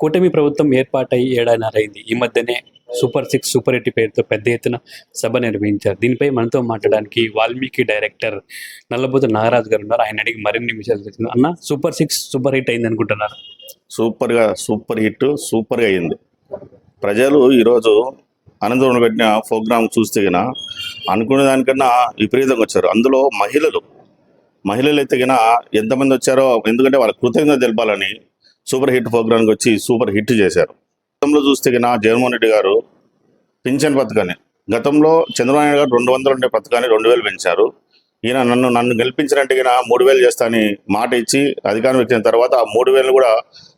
కూటమి ప్రభుత్వం ఏర్పాటై ఏడాదిన్నరైంది ఈ మధ్యనే సూపర్ సిక్స్ సూపర్ ఎయిట్ పేరుతో పెద్ద ఎత్తున సభ నిర్వహించారు. దీనిపై మనతో మాట్లాడడానికి వాల్మీకి డైరెక్టర్ నల్లబోతు నాగరాజు గారు ఉన్నారు. ఆయన అడిగి మరిన్ని విషయాలు తెలుసుకుందాం. అన్న సూపర్ సిక్స్ సూపర్ హిట్ అయింది అనుకుంటున్నారు? సూపర్గా సూపర్ హిట్ సూపర్గా అయింది. ప్రజలు ఈరోజు అనంతరం పెట్టిన ప్రోగ్రామ్ చూస్తే గిన అనుకునే దానికన్నా విపరీతంగా వచ్చారు. అందులో మహిళలు మహిళలు అయితే గిన ఎంతమంది వచ్చారో ఎందుకంటే వాళ్ళ కృతజ్ఞత తెలపాలని సూపర్ హిట్ ప్రోగ్రామ్కి వచ్చి సూపర్ హిట్ చేశారు. గతంలో చూస్తే నా జగన్మోహన్ రెడ్డి గారు పింఛన్ పథకాన్ని గతంలో చంద్రబాబు నాయుడు గారు రెండు వందలు ఉండే పథకాన్ని రెండు వేలు పెంచారు. ఈయన నన్ను నన్ను గెలిపించినట్టు ఈయన మూడు వేలు చేస్తానని మాట ఇచ్చి అధికారం ఇచ్చిన తర్వాత ఆ మూడు వేలు కూడా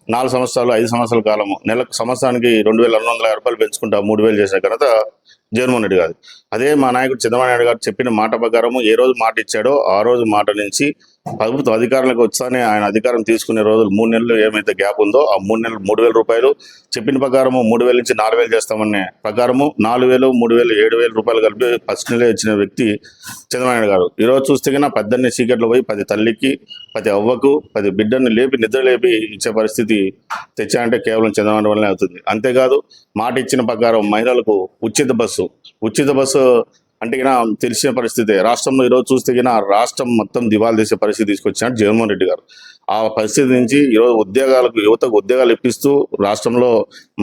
నాలుగు సంవత్సరాలు ఐదు సంవత్సరాల కాలము నెలకు సంవత్సరానికి రెండు వేల రెండు వందల యాభై రూపాయలు పెంచుకుంటా మూడు వేలు చేసిన ఘనత జగన్మోహన్ రెడ్డి గారు అదే మా నాయకుడు చంద్రబాబు నాయుడు గారు చెప్పిన మాట ప్రకారము ఏ రోజు మాట ఇచ్చాడో ఆ రోజు మాట నుంచి ప్రభుత్వ అధికారంలోకి వచ్చానే ఆయన అధికారం తీసుకునే రోజులు మూడు నెలలు ఏమైతే గ్యాప్ ఉందో ఆ మూడు నెలలు మూడు వేల రూపాయలు చెప్పిన ప్రకారము మూడు వేల నుంచి నాలుగు వేలు చేస్తామనే ప్రకారము నాలుగు వేలు మూడు వేలు ఏడు వేల రూపాయలు కలిపి ఫస్ట్ నెల ఇచ్చిన వ్యక్తి చంద్రబాబు గారు. ఈరోజు చూస్తే కన్నా పద్దెనిమిది సీకెట్లు పోయి పది తల్లికి పది అవ్వకు పది బిడ్డని లేపి నిద్ర లేపి ఇచ్చే పరిస్థితి తెచ్చాయంటే కేవలం చంద్రబాబు వల్లనే అవుతుంది. అంతేకాదు మాట ఇచ్చిన ప్రకారం మహిళలకు ఉచిత బస్సు ఉచిత బస్సు అంటే ఇక తెలిసిన పరిస్థితి రాష్ట్రంలో ఈరోజు చూస్తే గిన రాష్ట్రం మొత్తం దివాలు తీసే పరిస్థితి తీసుకొచ్చినట్టు జగన్మోహన్ రెడ్డి గారు. ఆ పరిస్థితి నుంచి ఈరోజు ఉద్యోగాలకు యువతకు ఉద్యోగాలు ఇప్పిస్తూ రాష్ట్రంలో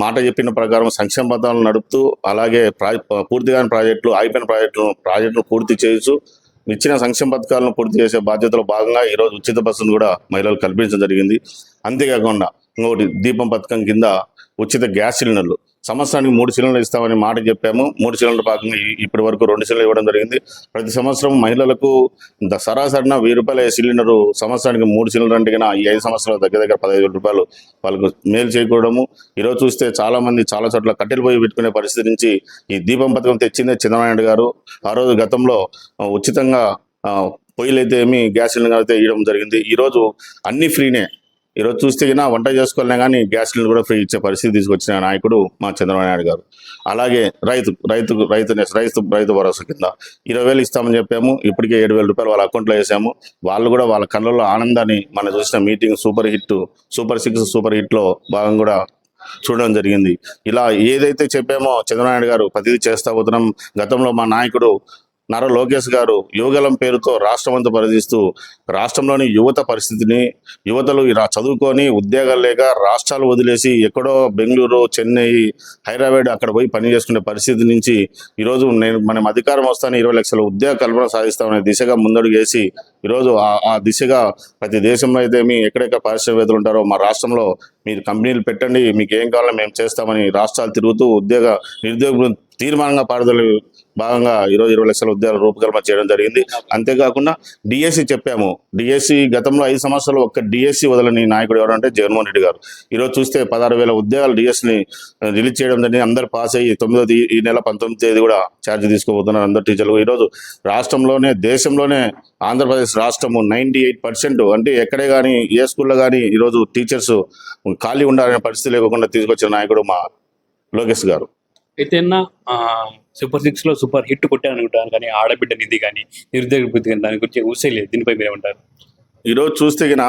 మాట చెప్పిన ప్రకారం సంక్షేమ పథకాలను నడుపుతూ అలాగే ప్రా ప్రాజెక్టులు ఆగిపోయిన ప్రాజెక్టులను ప్రాజెక్టులు పూర్తి చేయొచ్చు ఇచ్చిన సంక్షేమ పథకాలను పూర్తి చేసే బాధ్యతలో భాగంగా ఈరోజు ఉచిత బస్సును కూడా మహిళలు కల్పించడం జరిగింది. అంతేకాకుండా ఇంకోటి దీపం పథకం కింద ఉచిత గ్యాస్ సిలిండర్లు. సంవత్సరానికి మూడు సిలిండర్లు ఇస్తామని మాట చెప్పాము. మూడు సిలిండర్ భాగంగా ఇప్పటి వరకు రెండు సిలిండర్ ఇవ్వడం జరిగింది. ప్రతి సంవత్సరం మహిళలకు ద- సరాసరిన వెయ్యి రూపాయల సిలిండరు సంవత్సరానికి మూడు సిలిండర్ అంటే ఈ ఐదు సంవత్సరాల దగ్గర దగ్గర పదహైదు రూపాయలు వాళ్ళకు మేలు చేయకూడము ఈరోజు చూస్తే చాలామంది చాలా చోట్ల కట్టెలు పోయి పెట్టుకునే పరిస్థితి నుంచి ఈ దీపం పథకం తెచ్చిందే చంద్రబాబు గారు. ఆ రోజు గతంలో ఉచితంగా పొయ్యిలు అయితే ఏమి గ్యాస్ సిలిండర్ అయితే ఇవ్వడం జరిగింది. ఈరోజు అన్ని ఫ్రీనే. ఈరోజు చూస్తే గినా వంట చేసుకోవాలన్నా కానీ గ్యాస్ సిలిండర్ కూడా ఫ్రీ ఇచ్చే పరిస్థితి తీసుకొచ్చిన నాయకుడు మా చంద్రబాబు నాయుడు గారు. అలాగే రైతు రైతు రైతు రైతు రైతు భరోసా కింద ఇరవై వేలు ఇస్తామని చెప్పాము. ఇప్పటికే ఏడు వేల రూపాయలు వాళ్ళ అకౌంట్లో వేసాము. వాళ్ళు కూడా వాళ్ళ కళ్ళల్లో ఆనందాన్ని మనం చూసిన meeting super hit super six super హిట్లో భాగం కూడా చూడడం జరిగింది. ఇలా ఏదైతే చెప్పామో చంద్రబాబు నాయుడు గారు ప్రతిదీ చేస్తా పోతున్నాం. గతంలో మా నాయకుడు నారా లోకేష్ గారు యువగలం పేరుతో రాష్ట్రమంతా పరిధిస్తూ రాష్ట్రంలోని యువత పరిస్థితిని యువతలు చదువుకొని ఉద్యోగాలు లేక రాష్ట్రాలు వదిలేసి ఎక్కడో బెంగళూరు చెన్నై హైదరాబాద్ అక్కడ పోయి పని చేసుకునే పరిస్థితి నుంచి ఈరోజు నేను మనం అధికారం వస్తానే ఇరవై లక్షల ఉద్యోగ కల్పన సాధిస్తామనే దిశగా ముందడుగు వేసి ఈరోజు ఆ- ఆ దిశగా ప్రతి దేశంలో అయితే మీ ఎక్కడెక్కడ పారిశ్రామికవేత్తలు ఉంటారో మా రాష్ట్రంలో మీరు కంపెనీలు పెట్టండి మీకు ఏం కావాలో మేము చేస్తామని రాష్ట్రాలు తిరుగుతూ ఉద్యోగ నిరుద్యోగ తీర్మానంగా పారుదల భాగంగా ఈరోజు ఇరవై లక్షల ఉద్యోగాల రూపకల్పన చేయడం జరిగింది. అంతేకాకుండా డిఎస్సి చెప్పాము. డిఎస్సి గతంలో ఐదు సంవత్సరాలు ఒక్క డిఎస్సి వదలని నాయకుడు ఎవరంటే జగన్మోహన్ రెడ్డి గారు. ఈరోజు చూస్తే పదహారు వేల ఉద్యోగాలు డిఎస్సిని రిలీజ్ చేయడం జరిగింది. అందరు పాస్ అయ్యి తొమ్మిదో ఈ నెల పంతొమ్మిది తేదీ కూడా ఛార్జ్ తీసుకోబోతున్నారు అందరు టీచర్లు. ఈరోజు రాష్ట్రంలోనే దేశంలోనే ఆంధ్రప్రదేశ్ రాష్ట్రము నైంటీ ఎయిట్ పర్సెంట్ అంటే ఎక్కడే కానీ ఏ స్కూల్లో కానీ ఈరోజు టీచర్స్ ఖాళీ ఉండాలనే పరిస్థితి లేకుండా తీసుకొచ్చిన నాయకుడు మా లోకేష్ గారు. అయితే సూపర్ సిక్స్లో సూపర్ హిట్ కొట్టాను అనుకుంటాను కానీ ఆడబిడ్డ నిధి కానీ నిరుద్యోగ దాని గురించి ఊసేయలేదు దీనిపై మీరేమంటారు? ఈరోజు చూస్తే గిన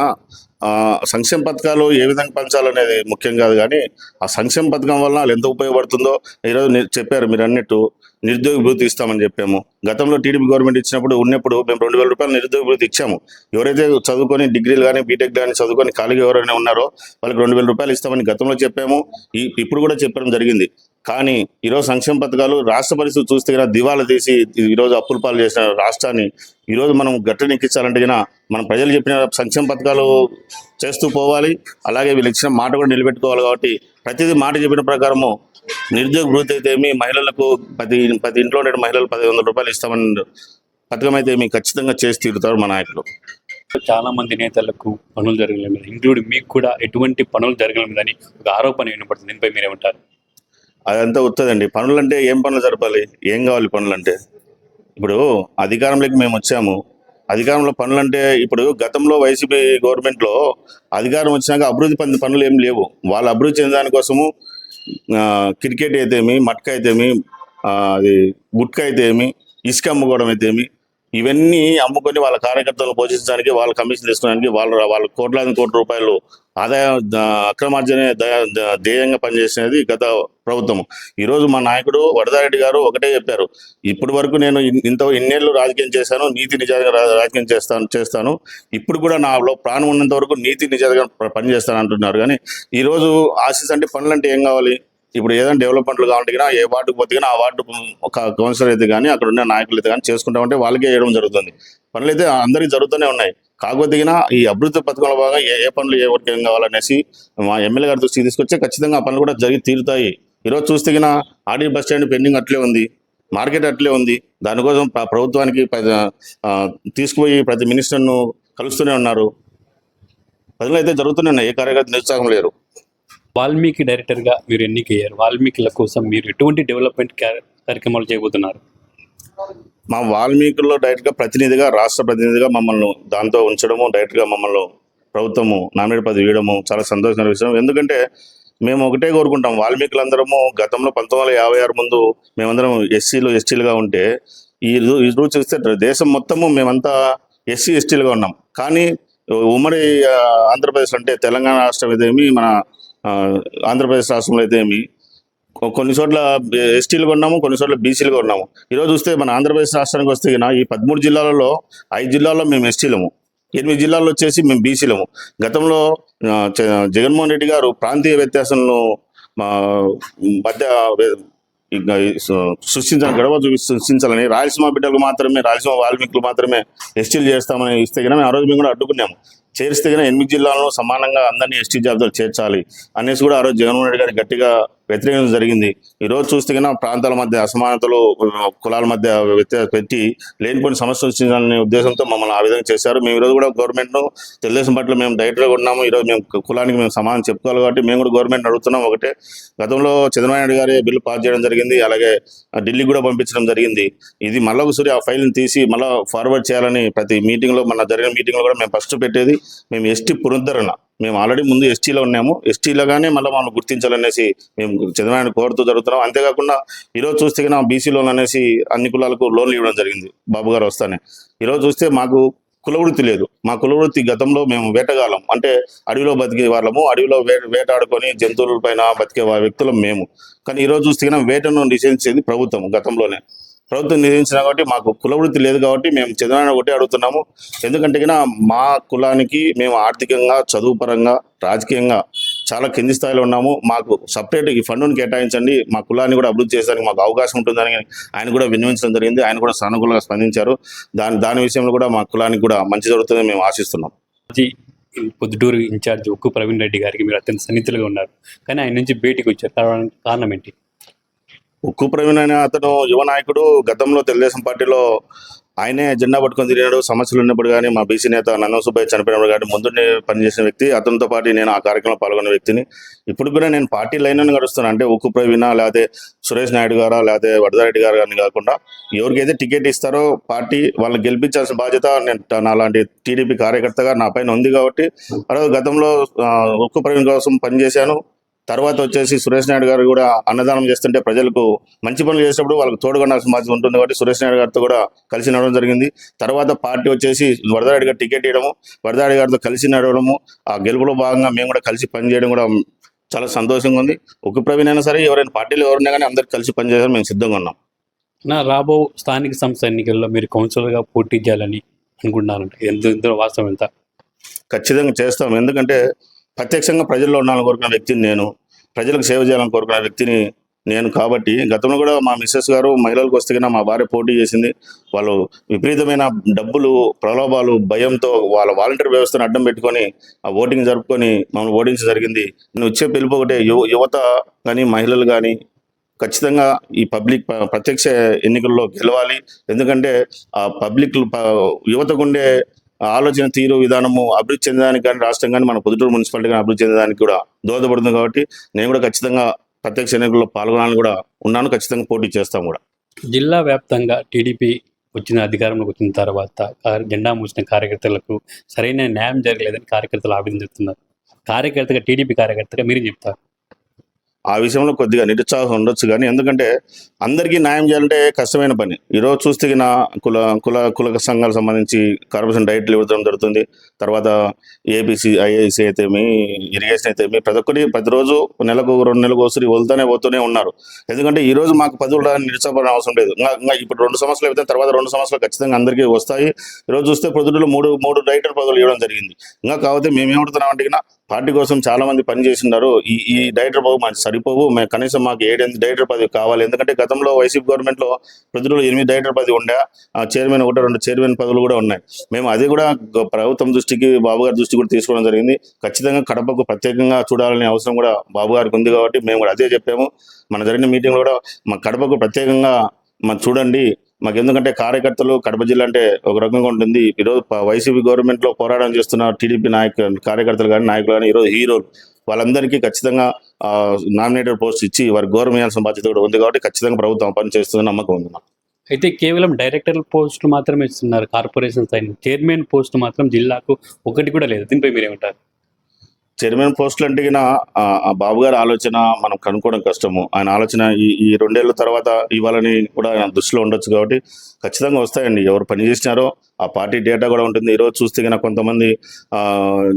సంక్షేమ పథకాలు ఏ విధంగా పంచాలనేది ముఖ్యం కాదు కానీ ఆ సంక్షేమ పథకం వల్ల వాళ్ళు ఎంత ఉపయోగపడుతుందో ఈరోజు చెప్పారు మీరు అన్నట్టు నిరుద్యోగ భృతి ఇస్తామని చెప్పాము. గతంలో టీడీపీ గవర్నమెంట్ ఇచ్చినప్పుడు ఉన్నప్పుడు మేము రెండు వేల రూపాయలు నిరుద్యోగ భృతి ఇచ్చాము. ఎవరైతే చదువుకొని డిగ్రీలు కానీ బీటెక్ కానీ చదువుకొని ఖాళీగా ఎవరైనా ఉన్నారో వాళ్ళకి రెండు వేల రూపాయలు ఇస్తామని గతంలో చెప్పాము. ఈ ఇప్పుడు కూడా చెప్పడం జరిగింది. కానీ ఈరోజు సంక్షేమ పథకాలు రాష్ట్ర పరిస్థితి చూస్తే గిన దివాలా తీసి ఈరోజు అప్పుల పాలు చేసిన రాష్ట్రాన్ని ఈరోజు మనం గట్టని ఎక్కించాలంటే గిన మనం ప్రజలు చెప్పిన సంక్షేమ పథకాలు చేస్తూ పోవాలి. అలాగే వీళ్ళు ఇచ్చిన మాట కూడా నిలబెట్టుకోవాలి కాబట్టి ప్రతిదీ మాట చెప్పిన ప్రకారము నిరుద్యోగ భృతి అయితే ఏమి మహిళలకు ప్రతి ప్రతి ఇంట్లో ఉండే మహిళలు పదిహేను వందల రూపాయలు ఇస్తామని పథకం అయితే ఏమి ఖచ్చితంగా చేసి తీరుతారు మా నాయకులు. చాలా మంది నేతలకు పనులు జరగలేదు. ఇంక్లూడ్ మీకు కూడా ఎటువంటి పనులు జరగలేదని ఒక ఆరోపణ వినపడుతుంది. దీనిపై మీరేమంటారు? అదంతా వస్తుందండి పనులు అంటే ఏం పనులు జరపాలి? ఏం కావాలి పనులు అంటే ఇప్పుడు అధికారంలోకి మేము వచ్చాము. అధికారంలో పనులు అంటే ఇప్పుడు గతంలో వైసీపీ గవర్నమెంట్లో అధికారం వచ్చినాక అభివృద్ధి పొందిన పనులు ఏం లేవు. వాళ్ళు అభివృద్ధి చెందిన దానికోసము క్రికెట్ అయితేమి మట్క అయితేమి అది గుట్క అయితేమి ఇసుక అమ్ముకోవడం అయితేమి ఇవన్నీ అమ్ముకొని వాళ్ళ కార్యకర్తలను పోషించడానికి వాళ్ళ కమిషన్ తీసుకోవడానికి వాళ్ళ వాళ్ళ కోట్లాది కోట్ల రూపాయలు ఆదాయ అక్రమార్జనే ధ్యేయంగా పనిచేసినది గత ప్రభుత్వం ఈరోజు మా నాయకుడు వరదారెడ్డి గారు ఒకటే చెప్పారు. ఇప్పటి వరకు నేను ఇంత ఇన్నేళ్ళు రాజకీయం చేశాను నీతి నిజాలుగా రా- రాజకీయం చేస్తాను చేస్తాను. ఇప్పుడు కూడా నాలో ప్రాణం ఉన్నంత వరకు నీతి నిజాలుగా ప- పనిచేస్తాను అంటున్నారు. కానీ ఈరోజు ఆశీస్ అంటే పనులు అంటే ఏం కావాలి? ఇప్పుడు ఏదైనా డెవలప్మెంట్లు కావాలంటే కానీ ఏ వార్డుకు పోతే కానీ ఆ వార్డు ఒక కౌన్సిలర్ అయితే కానీ అక్కడ ఉన్న నాయకులు అయితే కానీ చేసుకుంటామంటే వాళ్ళకే వేయడం జరుగుతుంది. పనులు అయితే అందరికీ జరుగుతూనే ఉన్నాయి. కాకపోతే ఈ అభివృద్ధి పథకంలో భాగంగా ఏ ఏ పనులు ఏ వర్గం కావాలనేసి మా ఎమ్మెల్యే గారి దృష్టికి తీసుకొచ్చి ఖచ్చితంగా ఆ పనులు కూడా జరిగి తీరుతాయి. ఈరోజు చూస్తే గిన ఆడి బస్ స్టాండ్ పెండింగ్ అట్లే ఉంది. మార్కెట్ అట్లే ఉంది. దానికోసం ప్రభుత్వానికి తీసుకుపోయి ప్రతి మినిస్టర్ను కలుస్తూనే ఉన్నారు. ప్రజలు అయితే జరుగుతూనే ఉన్నాయి. ఏ కార్యకర్త నిరుత్సాహం లేరు వాల్మీకి డైరెక్టర్గా మీరు ఎన్నికయ్యారు? వాల్మీకిల కోసం మీరు ఎటువంటి డెవలప్మెంట్ కార్య- కార్యక్రమాలు చేయబోతున్నారు? మా వాల్మీకుల్లో డైరెక్ట్గా ప్రతినిధిగా రాష్ట్ర ప్రతినిధిగా మమ్మల్ని దాంతో ఉంచడము డైరెక్ట్గా మమ్మల్ని ప్రభుత్వము నామినేట్ పదవి ఇవ్వడము చాలా సంతోషమైన విషయం. ఎందుకంటే మేము ఒకటే కోరుకుంటాం వాల్మీకులందరము గతంలో పంతొమ్మిది వందల యాభై ఆరు ముందు మేమందరం ఎస్సీలు ఎస్టీలుగా ఉంటే ఈ ఈ రోజు చూస్తే దేశం మొత్తము మేమంతా ఎస్సీ ఎస్టీలుగా ఉన్నాం. కానీ ఉమ్మడి ఆంధ్రప్రదేశ్ అంటే తెలంగాణ రాష్ట్రం ఇదేమి మన ఆంధ్రప్రదేశ్ రాష్ట్రంలో అయితే ఏమి? కొన్ని చోట్ల ఎస్టీలుగా ఉన్నాము కొన్ని చోట్ల బీసీలుగా ఉన్నాము ఈరోజు చూస్తే మన ఆంధ్రప్రదేశ్ రాష్ట్రానికి వస్తే ఈ పదమూడు జిల్లాలలో ఐదు జిల్లాల్లో మేము ఎస్టీలము. ఎనిమిది జిల్లాల్లో వచ్చేసి మేము బీసీలము. గతంలో జగన్మోహన్ రెడ్డి గారు ప్రాంతీయ వ్యత్యాసంలో మధ్య వే- ఇక సృష్టించాలని సృష్టించాలని రాయలసీమ బిడ్డలకు మాత్రమే రాయలసీమ వాల్మీకులు మాత్రమే ఎస్టీలు చేస్తామని ఇస్తే గిన మేము ఆ రోజు మేము కూడా అడ్డుకున్నాము. చేరిస్తే కానీ ఎనిమిది జిల్లాల్లో సమానంగా అందరినీ ఎస్టీ జాబితాలు చేర్చాలి అనేసి కూడా ఆ రోజు జగన్మోహన్ రెడ్డి గారు గట్టిగా వ్యతిరేకం జరిగింది. ఈరోజు చూస్తే కన్నా ప్రాంతాల మధ్య అసమానతలు కులాల మధ్య వ్యత్యాస పెట్టి లేనిపోయిన సమస్య వచ్చిందనే ఉద్దేశంతో మమ్మల్ని ఆ విధంగా చేశారు. మేము ఈరోజు కూడా గవర్నమెంట్ను తెలుగుదేశం పట్ల మేము డైరెక్ట్గా ఉన్నాము. ఈరోజు మేము కులానికి మేము సమానం చెప్పుకోవాలి కాబట్టి మేము కూడా గవర్నమెంట్ అడుగుతున్నాం. ఒకటే గతంలో చంద్రబాబు నాయుడు గారి బిల్లు పాస్ చేయడం జరిగింది. అలాగే ఢిల్లీ కూడా పంపించడం జరిగింది. ఇది మళ్ళీ ఒకసారి ఆ ఫైల్ని తీసి మళ్ళీ ఫార్వర్డ్ చేయాలని ప్రతి మీటింగ్లో మన జరిగిన మీటింగ్లో కూడా మేము ఫస్ట్ పెట్టేది. మేము ఎస్టీ పునరుద్ధరణ. మేము ఆల్రెడీ ముందు ఎస్టీలో ఉన్నాము. ఎస్టీలోగానే మళ్ళీ మనం గుర్తించాలనేసి మేము చంద్రబాబు కోరుతూ జరుగుతున్నాం. అంతేకాకుండా ఈరోజు చూస్తే కన్నా బీసీ లోన్ అనేసి అన్ని కులాలకు లోన్లు ఇవ్వడం జరిగింది. బాబు గారు వస్తానే. ఈరోజు చూస్తే మాకు కులవృత్తి లేదు. మా కులవృత్తి గతంలో మేము వేటగాళ్ళం. అంటే అడవిలో బతికే వాళ్ళము. అడవిలో వే వేటాడుకొని జంతువుల పైన బతికే వ్యక్తులం మేము. కానీ ఈరోజు చూస్తే కన్నా వేటను నిషేధించేది ప్రభుత్వం గతంలోనే. ప్రభుత్వం నిషేధించిన కాబట్టి మాకు కులవృత్తి లేదు కాబట్టి మేము చంద్రనారాయణ ఒకటే అడుగుతున్నాము. ఎందుకంటే మా కులానికి మేము ఆర్థికంగా చదువుపరంగా రాజకీయంగా చాలా కింది స్థాయిలో ఉన్నాము. మాకు సపరేట్ ఈ ఫండ్ను కేటాయించండి. మా కులాన్ని కూడా అభివృద్ధి చేయడానికి మాకు అవకాశం ఉంటుందని ఆయన కూడా విన్నవించడం జరిగింది. ఆయన కూడా సానుకూలంగా స్పందించారు. దాని దాని విషయంలో కూడా మా కులానికి కూడా మంచి జరుగుతుందని మేము ఆశిస్తున్నాం. పొద్దుటూరు ఇన్ఛార్జ్ ఉక్కు ప్రవీణ్ రెడ్డి గారికి మీరు అత్యంత సన్నిహితులుగా ఉన్నారు. కానీ ఆయన నుంచి భేటీకి వచ్చారు. కారణం ఏంటి? ఉక్కు ప్రవీణ్ అనే అతను యువ నాయకుడు గతంలో తెలుగుదేశం పార్టీలో ఆయనే జెండా పట్టుకొని తిరిగాడు. సమస్యలు ఉన్నప్పుడు కానీ మా బీసీ నేత నన్న సుబ్బయ్య చనిపోయినప్పుడు కానీ ముందునే పనిచేసిన వ్యక్తి. అతనితో పాటు నేను ఆ కార్యక్రమంలో పాల్గొన్న వ్యక్తిని. ఇప్పుడు కూడా నేను పార్టీ లైన్ నడుస్తున్నాను అంటే ఉక్కు ప్రవీణ లేకపోతే సురేష్ నాయుడు గారా లేకపోతే వరదారెడ్డి గారు అని కాకుండా ఎవరికైతే టికెట్ ఇస్తారో పార్టీ వాళ్ళని గెలిపించాల్సిన బాధ్యత నేను నాలాంటి టీడీపీ కార్యకర్తగా నా పైన ఉంది కాబట్టి. ఆ గతంలో ఉక్కు ప్రవీణ్ కోసం పనిచేశాను. తర్వాత వచ్చేసి సురేష్ నాయుడు గారు కూడా అన్నదానం చేస్తుంటే ప్రజలకు మంచి పనులు చేసినప్పుడు వాళ్ళకి తోడుగొనాల్సిన బాధ్యత ఉంటుంది కాబట్టి సురేష్ నాయుడు గారితో కూడా కలిసి నడవడం జరిగింది. తర్వాత పార్టీ వచ్చేసి వరదారెడ్డి గారు టికెట్ ఇవ్వడము వరదారెడ్డి గారితో కలిసి నడవడము ఆ గెలుపులో భాగంగా మేము కూడా కలిసి పనిచేయడం కూడా చాలా సంతోషంగా ఉంది. ఒక ప్రవీణ్ అయినా సరే ఎవరైనా పార్టీలో ఎవరైనా కానీ అందరికి కలిసి పనిచేయడం మేము సిద్ధంగా ఉన్నాం. నా రాబో స్థానిక సంస్థ ఎన్నికల్లో మీరు కౌన్సిలర్గా పోటీ చేయాలని అనుకుంటున్నారంట. ఎంత ఇందులో వాస్తవం ఎంత? ఖచ్చితంగా చేస్తాం. ఎందుకంటే ప్రత్యక్షంగా ప్రజల్లో ఉండాలని కోరుకున్న వ్యక్తిని నేను ప్రజలకు సేవ చేయాలని కోరుకున్న వ్యక్తిని నేను కాబట్టి గతంలో కూడా మా మిస్సెస్ గారు మహిళలకు వస్తే కన్నా మా భార్య పోటీ చేసింది. వాళ్ళు విపరీతమైన డబ్బులు ప్రలోభాలు భయంతో వాళ్ళ వాలంటీర్ వ్యవస్థను అడ్డం పెట్టుకొని ఆ ఓటింగ్ జరుపుకొని మమ్మల్ని ఓడించడం జరిగింది. నేను వచ్చే పిలుపు ఒకటే యువ యువత కానీ మహిళలు కానీ ఖచ్చితంగా ఈ పబ్లిక్ ప- ప్రత్యక్ష ఎన్నికల్లో గెలవాలి. ఎందుకంటే ఆ పబ్లిక్ ప- ఆలోచన తీరు విధానము అభివృద్ధి చెందడానికి కానీ రాష్ట్రం కానీ మన పొద్దుటూరు మున్సిపాలిటీ కానీ అభివృద్ధి చెందడానికి కూడా దోహదపడుతుంది కాబట్టి నేను కూడా ఖచ్చితంగా ప్రత్యక్ష ఎన్నికల్లో పాల్గొనాలని కూడా ఉన్నాను. ఖచ్చితంగా పోటీ చేస్తాం కూడా. జిల్లా వ్యాప్తంగా టీడీపీ వచ్చిన అధికారంలోకి వచ్చిన తర్వాత జెండా మూసిన కార్యకర్తలకు సరైన న్యాయం జరగలేదని కార్యకర్తలు ఆవేదన చెప్తున్నారు. కార్యకర్తగా టీడీపీ కార్యకర్తగా మీరు చెప్తారు? ఆ విషయంలో కొద్దిగా నిరుత్సాహం ఉండొచ్చు కానీ ఎందుకంటే అందరికీ న్యాయం చేయాలంటే కష్టమైన పని. ఈరోజు చూస్తే నా కుల కుల కుల సంఘాలకు సంబంధించి కార్పొరేషన్ డైట్లు ఇవ్వడం జరుగుతుంది. తర్వాత ఏబీసీ ఐఐసి అయితేమి ఇరిగేషన్ అయితేమి ప్రతి ఒక్కటి ప్రతిరోజు నెలకు రెండు నెలలకు వస్తుంది వెళ్తూనే పోతూనే ఉన్నారు. ఎందుకంటే ఈ రోజు మాకు పదవులు రాని నిరుత్సాహపడిన అవసరం లేదు. ఇంకా ఇంకా ఇప్పుడు రెండు సంవత్సరాలు అయితే తర్వాత రెండు సంవత్సరాలు ఖచ్చితంగా అందరికీ వస్తాయి. ఈరోజు చూస్తే ప్రొద్దుటలు మూడు మూడు డైరెక్టర్ పదవులు ఇవ్వడం జరిగింది. ఇంకా కాకపోతే మేము ఏమంటున్నాం అంటే పార్టీ కోసం చాలా మంది పని ఈ ఈ డైరెక్టర్ బాబు మంచి సరిపోవు. మేము కనీసం మాకు ఏడెనిమిది డైరెక్టర్ పదవి కావాలి. ఎందుకంటే గతంలో వైసీపీ గవర్నమెంట్లో ఎనిమిది డైరెక్టర్ పదవి ఉండే. ఆ చైర్మన్ ఒకటి రెండు చైర్మన్ పదవులు కూడా ఉన్నాయి. మేము అది కూడా ప్రభుత్వం దృష్టికి బాబు గారి దృష్టి కూడా తీసుకోవడం జరిగింది. ఖచ్చితంగా కడపకు ప్రత్యేకంగా చూడాలనే అవసరం కూడా బాబు గారికి ఉంది కాబట్టి మేము కూడా అదే చెప్పాము. మన జరిగిన మీటింగ్ కూడా మా కడపకు ప్రత్యేకంగా మాకు చూడండి. మాకు ఎందుకంటే కార్యకర్తలు కడప జిల్లా అంటే ఒక రకంగా ఉంటుంది. ఈరోజు వైసీపీ గవర్నమెంట్లో పోరాటం చేస్తున్న టీడీపీ నాయక కార్యకర్తలు కానీ నాయకులు కానీ ఈరోజు హీరోలు. వాళ్ళందరికీ ఖచ్చితంగా నామినేటెడ్ పోస్ట్ ఇచ్చి వారికి గౌరవం ఇవ్వాల్సిన బాధ్యత కూడా ఉంది కాబట్టి ఖచ్చితంగా ప్రభుత్వం పని చేస్తుందని నమ్మకం ఉంది నాకు. అయితే కేవలం డైరెక్టర్ పోస్టులు మాత్రమే ఇస్తున్నారు కార్పొరేషన్ స్థాయి చైర్మన్ పోస్ట్ మాత్రం జిల్లాకు ఒకటి కూడా లేదు. దీనిపై మీరేమంటారు? చైర్మన్ పోస్టులు అంటే ఆ బాబు గారి ఆలోచన మనం కనుక్కోవడం కష్టము. ఆయన ఆలోచన ఈ ఈ రెండేళ్ళ తర్వాత ఇవ్వాలని కూడా ఆయన దృష్టిలో ఉండొచ్చు కాబట్టి ఖచ్చితంగా వస్తాయండి. ఎవరు పని చేసినారో ఆ పార్టీ డేటా కూడా ఉంటుంది. ఈరోజు చూస్తే కనుక కొంతమంది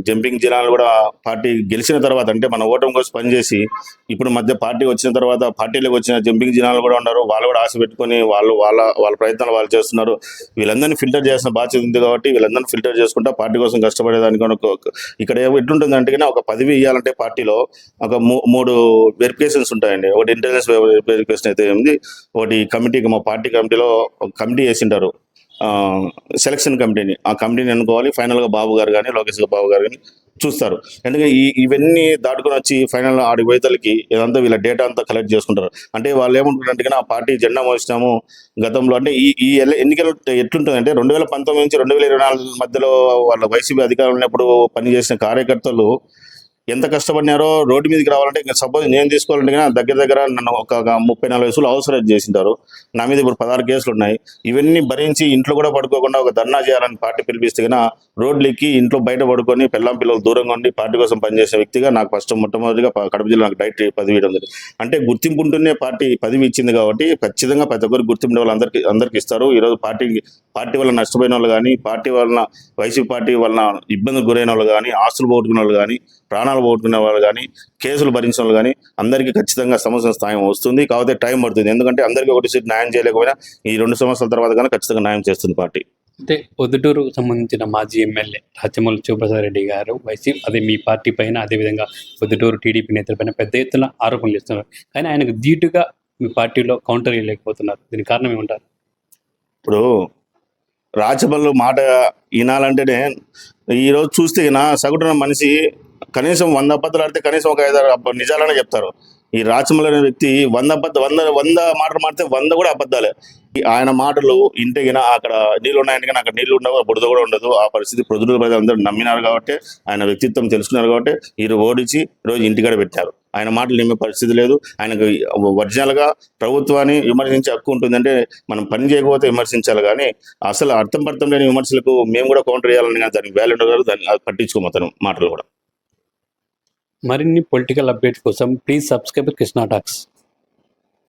జంపింగ్ జనాలు కూడా పార్టీ గెలిచిన తర్వాత అంటే మన ఓటమి కోసం పనిచేసి ఇప్పుడు మధ్య పార్టీ వచ్చిన తర్వాత పార్టీలోకి వచ్చిన జంపింగ్ జనాలు కూడా ఉన్నారు. వాళ్ళు కూడా ఆశ పెట్టుకొని వాళ్ళు వాళ్ళ వాళ్ళ ప్రయత్నాలు వాళ్ళు చేస్తున్నారు. వీళ్ళందరినీ ఫిల్టర్ చేసిన బాధ్యత ఉంది కాబట్టి వీళ్ళందరినీ ఫిల్టర్ చేసుకుంటా పార్టీ కోసం కష్టపడేదానికి ఇక్కడ ఎట్లుంటుంది అంటే ఒక పదవి ఇవ్వాలంటే పార్టీలో ఒక మూ- మూడు వెరిఫికేషన్స్ ఉంటాయండి. ఒకటి ఇంటెలిజెన్స్ వెరిఫికేషన్ అయితే ఉంది ఒకటి కమిటీకి మా పార్టీ కమిటీలో ఒక కమిటీ వేసింటారు. సెలక్షన్ కమిటీని ఆ కమిటీని అనుకోవాలి ఫైనల్గా బాబు గారు కానీ లోకేష్ బాబు గారు కానీ చూస్తారు. ఎందుకంటే ఈ ఇవన్నీ దాటుకొని వచ్చి ఫైనల్ ఆడి పోయేతలకి ఇదంతా వీళ్ళ డేటా అంతా కలెక్ట్ చేసుకుంటారు. అంటే వాళ్ళు ఏమంటారంటే ఆ పార్టీ జెండా మోసినాము గతంలో. అంటే ఈ ఈ ఎన్నికలు ఎట్లుంటుంది అంటే రెండు వేల పంతొమ్మిది నుంచి రెండు వేల ఇరవై నాలుగు మధ్యలో వాళ్ళ వైసీపీ అధికారంలో ఉన్నప్పుడు పనిచేసిన కార్యకర్తలు ఎంత కష్టపడినారో రోడ్డు మీదకి రావాలంటే ఇంకా సపోజ్ నేను తీసుకోవాలంటే దగ్గర దగ్గర నన్ను ఒక ముప్పై నలభై వయసులు అవసరం చేసింటారు. నా మీద ఇప్పుడు పదహారు కేసులు ఉన్నాయి. ఇవన్నీ భరించి ఇంట్లో కూడా పడుకోకుండా ఒక ధర్నా చేయాలని పార్టీ పిలిపిస్తే కన్నా రోడ్లు ఎక్కి ఇంట్లో బయట పడుకొని పిల్లం పిల్లలు దూరంగా ఉండి పార్టీ కోసం పనిచేసే వ్యక్తిగా నాకు ఫస్ట్ మొట్టమొదటిగా కడప జిల్లా నాకు డైరెక్ట్ పదవి ఇవ్వడం జరిగింది. అంటే గుర్తింపు ఉంటూనే పార్టీ పదవి ఇచ్చింది కాబట్టి ఖచ్చితంగా ప్రతి ఒక్కరు గుర్తింపు వాళ్ళు అందరికి ఇస్తారు. ఈరోజు పార్టీ పార్టీ వల్ల నష్టపోయిన వాళ్ళు కానీ పార్టీ వలన వైసీపీ పార్టీ వలన ఇబ్బందులు గురైన వాళ్ళు కానీ ఆస్తులు పోగొట్టుకున్న వాళ్ళు కానీ ప్రాణాలు పోగొట్టుకునే వాళ్ళు కానీ కేసులు భరించిన వాళ్ళు కానీ అందరికీ ఖచ్చితంగా సమస్య స్థాయి వస్తుంది. కాకపోతే టైం పడుతుంది. ఎందుకంటే అందరికీ ఒకటి సీట్ న్యాయం చేయలేకపోయినా ఈ రెండు సంవత్సరాల తర్వాత కానీ ఖచ్చితంగా న్యాయం చేస్తుంది పార్టీ. అయితే పొద్దుటూరుకు సంబంధించిన మాజీ ఎమ్మెల్యే రాచమల్లి శివప్రసాద్ రెడ్డి గారు వైసీపీ అదే మీ పార్టీ పైన అదేవిధంగా పొద్దుటూరు టీడీపీ నేతల పైన పెద్ద ఎత్తున ఆరోపణలు చేస్తున్నారు. కానీ ఆయనకు ధీటుగా మీ పార్టీలో కౌంటర్ ఇవ్వలేకపోతున్నారు. దీనికి కారణం ఏమంటారు? ఇప్పుడు రాచబల్లు మాట వినాలంటేనే ఈరోజు చూస్తే నా సగటున మనిషి కనీసం వంద అబద్ధాలు ఆడితే కనీసం ఒక ఐదారు నిజాలనే చెప్తారు. ఈ రాచమల్లి అనే వ్యక్తి వంద అబద్ధ వంద వంద మాటలు మాడితే వంద కూడా అబద్ధాలే. ఆయన మాటలు ఇంటికినా అక్కడ నీళ్ళు ఉన్నాయంటే కానీ అక్కడ నీళ్ళు ఉండవు బురద కూడా ఉండదు. ఆ పరిస్థితి ప్రజలు ప్రజలందరూ నమ్మినారు కాబట్టి ఆయన వ్యక్తిత్వం తెలుసుకున్నారు కాబట్టి వీరు ఓడించి రోజు ఇంటికాడ పెట్టారు. ఆయన మాటలు నమ్మే పరిస్థితి లేదు. ఆయనకు ఒరిజినల్గా ప్రభుత్వాన్ని విమర్శించే హక్కు ఉంటుందంటే మనం పని చేయకపోతే విమర్శించాలి కానీ అసలు అర్థం పర్థం లేని విమర్శలకు మేము కూడా కౌంటర్ చేయాలని కానీ దానికి వ్యాల్యూ ఉండదు దాన్ని అది అతను మాటలు కూడా. మరిన్ని పొలిటికల్ అప్డేట్స్ కోసం ప్లీజ్ సబ్స్క్రైబ్ కృష్ణా టాక్స్